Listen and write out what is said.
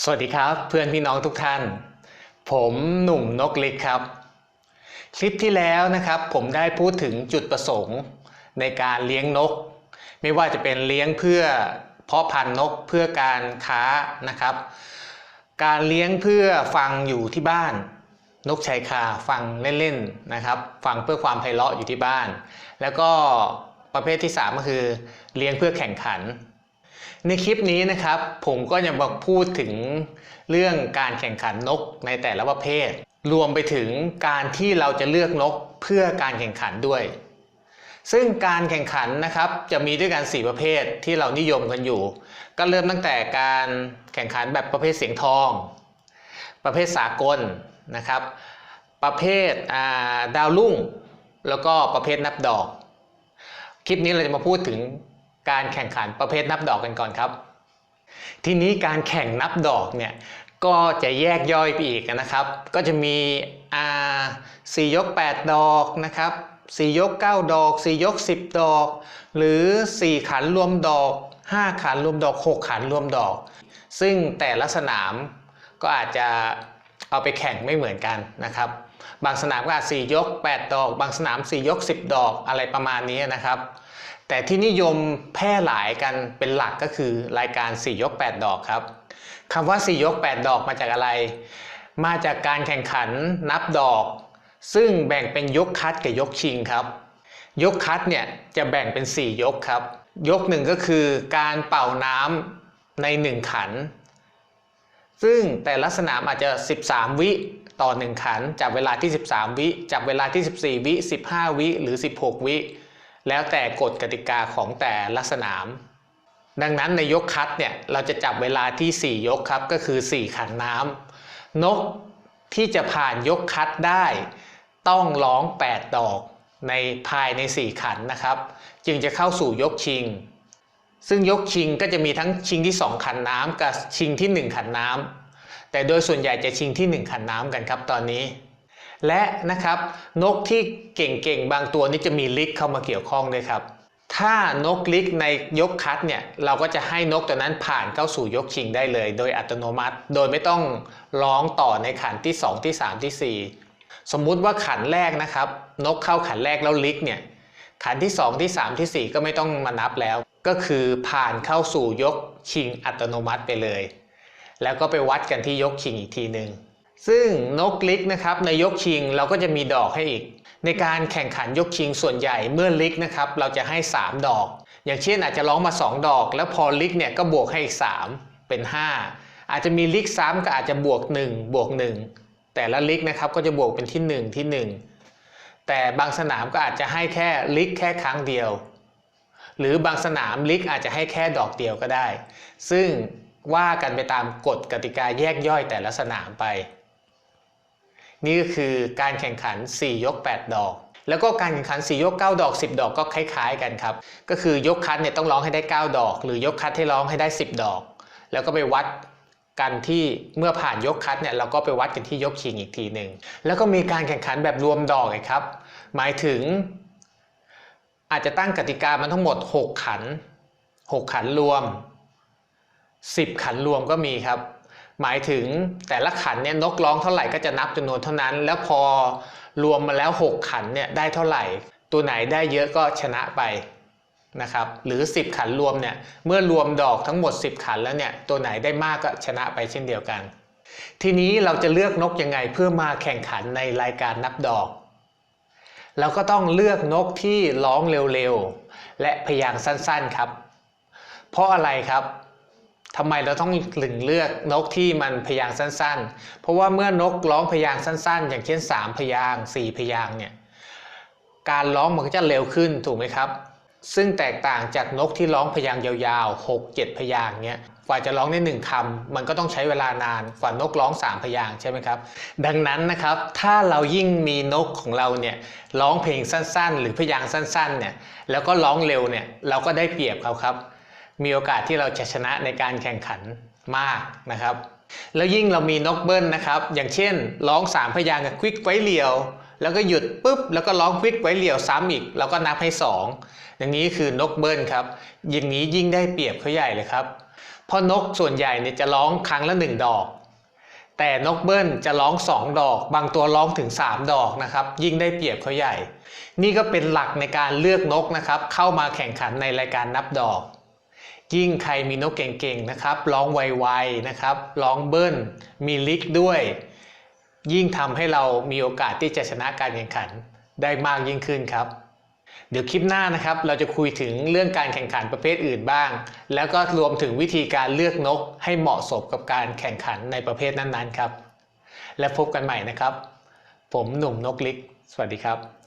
สวัสดีครับเพื่อนพี่น้องทุกท่าน ผมหนุ่มนกเล็กครับ คลิปที่แล้วนะครับผมได้พูดถึงจุดประสงค์ในการเลี้ยงนก ไม่ว่าจะเป็นเลี้ยงเพื่อเพาะพันธุ์นกเพื่อการค้านะครับ การเลี้ยงเพื่อฟังอยู่ที่บ้าน นกชายคาฟังเล่นๆนะครับ ฟังเพื่อความไพเราะอยู่ที่บ้าน แล้วก็ประเภทที่สามก็คือ เลี้ยงเพื่อแข่งขัน ในคลิปนี้นะครับ ผมก็จะมาพูดถึงเรื่องการแข่งขันนกในแต่ละประเภท รวมไปถึงการที่เราจะเลือกนกเพื่อการแข่งขันด้วย ซึ่งการแข่งขันนะครับจะมีด้วยกัน 4 ประเภทที่เรานิยมกันอยู่ ก็เริ่มตั้งแต่การแข่งขันแบบประเภทเสียงทอง ประเภทสากลนะครับ ประเภทาดาวรุ่ง แล้วก็ประเภทนับดอก คลิปนี้เราจะมาพูดถึง การแข่งขันประเภทนับดอกกันก่อนครับ ทีนี้การแข่งนับดอกเนี่ยก็จะแยกย่อยไปอีกนะครับ ก็จะมีอ่าสี่ยก 8 ดอกนะครับสี่ยก 9 ดอกสี่ยก 10 ดอก หรือ 4 ขันรวมดอก 5 ขันรวมดอก 6 ขันรวมดอก ซึ่งแต่ละสนามก็อาจจะเอาไปแข่งไม่เหมือนกันนะครับ บางสนามก็อาจ4ยก 8 ดอก บางสนาม 4 ยก 10 ดอกอะไรประมาณนี้นะครับ แต่ที่นิยมแพร่หลายกันเป็นหลักก็คือรายการ 4 ยก 8 ดอกครับคำว่า 4 ยก 8 ดอกมาจากอะไร มาจากการแข่งขันนับดอก ซึ่งแบ่งเป็นยกคัดกับยกชิงครับ ยกคัดเนี่ยจะแบ่งเป็น 4 ยกครับ ยกหนึ่งก็คือการเป่าน้ำใน 1 ขัน ซึ่งแต่ละสนามอาจจะ 13 วิต่อ 1 ขัน จับเวลาที่ 13 วิ จับเวลาที่ 14 วิ 15 วิ หรือ 16 วิ แล้วแต่กฎกติกาของแต่ละสนาม ดังนั้นในยกคัดเนี่ยเราจะจับเวลาที่ 4 ยกครับก็คือ 4 ขันน้ำนกที่จะผ่านยกคัดได้ ต้องร้อง 8 ดอกในภายใน 4 ขันนะครับ จึงจะเข้าสู่ยกชิง ซึ่งยกชิงก็จะมีทั้งชิงที่ 2 ขันน้ำกับชิงที่ 1 ขันน้ำแต่โดยส่วนใหญ่จะชิงที่ 1 ขันน้ำกันครับตอนนี้ และนะครับนกที่เก่งๆ บางตัวนี่จะมีลิกเข้ามาเกี่ยวข้องด้วยครับ ถ้านกลิกในยกคัดเนี่ยเราก็จะให้นกตัวนั้นผ่านเข้าสู่ยกชิงได้เลย โดยอัตโนมัติ โดยไม่ต้องร้องต่อในขันที่ 2 ที่ 3 ที่ 4 สมมุติว่าขันแรกนะครับ นกเข้าขันแรกแล้วลิกเนี่ยขันที่ 2 ที่ 3 ที่ 4 ก็ไม่ต้องมานับแล้ว ก็คือผ่านเข้าสู่ยกชิงอัตโนมัติไปเลย แล้วก็ไปวัดกันที่ยกชิงอีกทีหนึ่ง ซึ่งนกลิกนะครับในยกชิงเราก็จะมีดอกให้อีก ในการแข่งขันยกชิงส่วนใหญ่เมื่อลิกนะครับเราจะให้ 3 ดอก อย่างเช่นอาจจะร้องมา 2 ดอก แล้วพอลิกเนี่ยก็บวกให้อีก 3 เป็น 5 อาจจะมีลิกซ้ำก็อาจจะบวก 1 บวก 1 แต่ละลิกนะครับก็จะบวกเป็นที่ 1 ที่ 1 แต่บางสนามก็อาจจะให้แค่ลิกแค่ครั้งเดียว หรือบางสนามลิกอาจจะให้แค่ดอกเดียวก็ได้ ซึ่งว่ากันไปตามกฎกติกาแยกย่อยแต่ละสนามไป นี่ก็คือการแข่งขัน 4 ยก 8 ดอก แล้วก็การแข่งขัน 4 ยก 9 ดอก 10 ดอกก็คล้ายๆ กันครับ ก็คือยกคัดเนี่ยต้องร้องให้ได้ 9 ดอก หรือยกคัดให้ร้องให้ได้ 10 ดอก แล้วก็ไปวัดกันที่เมื่อผ่านยกคัดเนี่ยเราก็ไปวัดกันที่ยกชิงอีกทีหนึ่งแล้วก็มีการแข่งขันแบบรวมดอกเลยครับ หมายถึง อาจจะตั้งกติกามันทั้งหมด 6 ขัน 6 ขันรวม 10 ขันรวมก็มีครับ หมายถึงแต่ละขันเนี่ยนกร้องเท่าไหร่ก็จะนับจำนวนเท่านั้น แล้วพอรวมมาแล้ว 6 ขันเนี่ยได้เท่าไหร่ ตัวไหนได้เยอะก็ชนะไปนะครับหรือ 10 ขันรวมเนี่ยเมื่อรวมดอกทั้งหมด 10 ขันแล้วเนี่ยตัวไหนได้มากก็ชนะไปเช่นเดียวกัน ทีนี้เราจะเลือกนกยังไงเพื่อมาแข่งขันในรายการนับดอกเราก็ต้องเลือกนกที่ร้องเร็วๆและพยางค์สั้นๆครับ เพราะอะไรครับ ทำไมเราต้องถึงเลือกนกที่มันพยางค์สั้น ๆ เพราะว่าเมื่อนกร้องพยางค์สั้น ๆ อย่างเช่น 3 พยางค์4พยางค์เนี่ยการร้องมันก็จะเร็วขึ้นถูกไหมครับ ซึ่งแตกต่างจากนกที่ร้องพยางค์ยาวๆ 6 7 พยางค์เนี่ยกว่าจะร้องได้หนึ่งคำมันก็ต้องใช้เวลานานกว่านกร้อง 3 พยางค์ใช่ไหมครับ ดังนั้นนะครับ ถ้าเรายิ่งมีนกของเราเนี่ยร้องเพลงสั้นๆ หรือพยางค์สั้นๆเนี่ยแล้วก็ร้องเร็วเนี่ยเราก็ได้เปรียบเขาครับ มีโอกาสที่เราจะชนะในการแข่งขันมากนะครับ แล้วยิ่งเรามีนกเบิ้ลนะครับ อย่างเช่น ร้องสามพยางค์กับควิกไว้เหลียว แล้วก็หยุดปุ๊บ แล้วก็ร้องควิกไว้เหลียวซ้ำอีกเราก็นับให้ 2 อย่างนี้คือนกเบิ้ลครับ อย่างนี้ยิ่งได้เปรียบเขาใหญ่เลยครับ เพราะนกส่วนใหญ่เนี่ยจะร้องครั้งละหนึ่งดอก แต่นกเบิ้ลจะร้องสองดอก บางตัวร้องถึง 3 ดอกนะครับ ยิ่งได้เปรียบเขาใหญ่ นี่ก็เป็นหลักในการเลือกนกนะครับ เข้ามาแข่งขันในรายการนับดอก ยิ่งใครมีนกเก่งๆนะครับ ร้องไวๆนะครับ ร้องเบิ้ล มีลิกด้วย ยิ่งทำให้เรามีโอกาสที่จะชนะการแข่งขันได้มากยิ่งขึ้นครับ เดี๋ยวคลิปหน้านะครับ เราจะคุยถึงเรื่องการแข่งขันประเภทอื่นบ้าง แล้วก็รวมถึงวิธีการเลือกนกให้เหมาะสมกับการแข่งขันในประเภทนั้นๆครับ และพบกันใหม่นะครับ ผมหนุ่มนกลิก สวัสดีครับ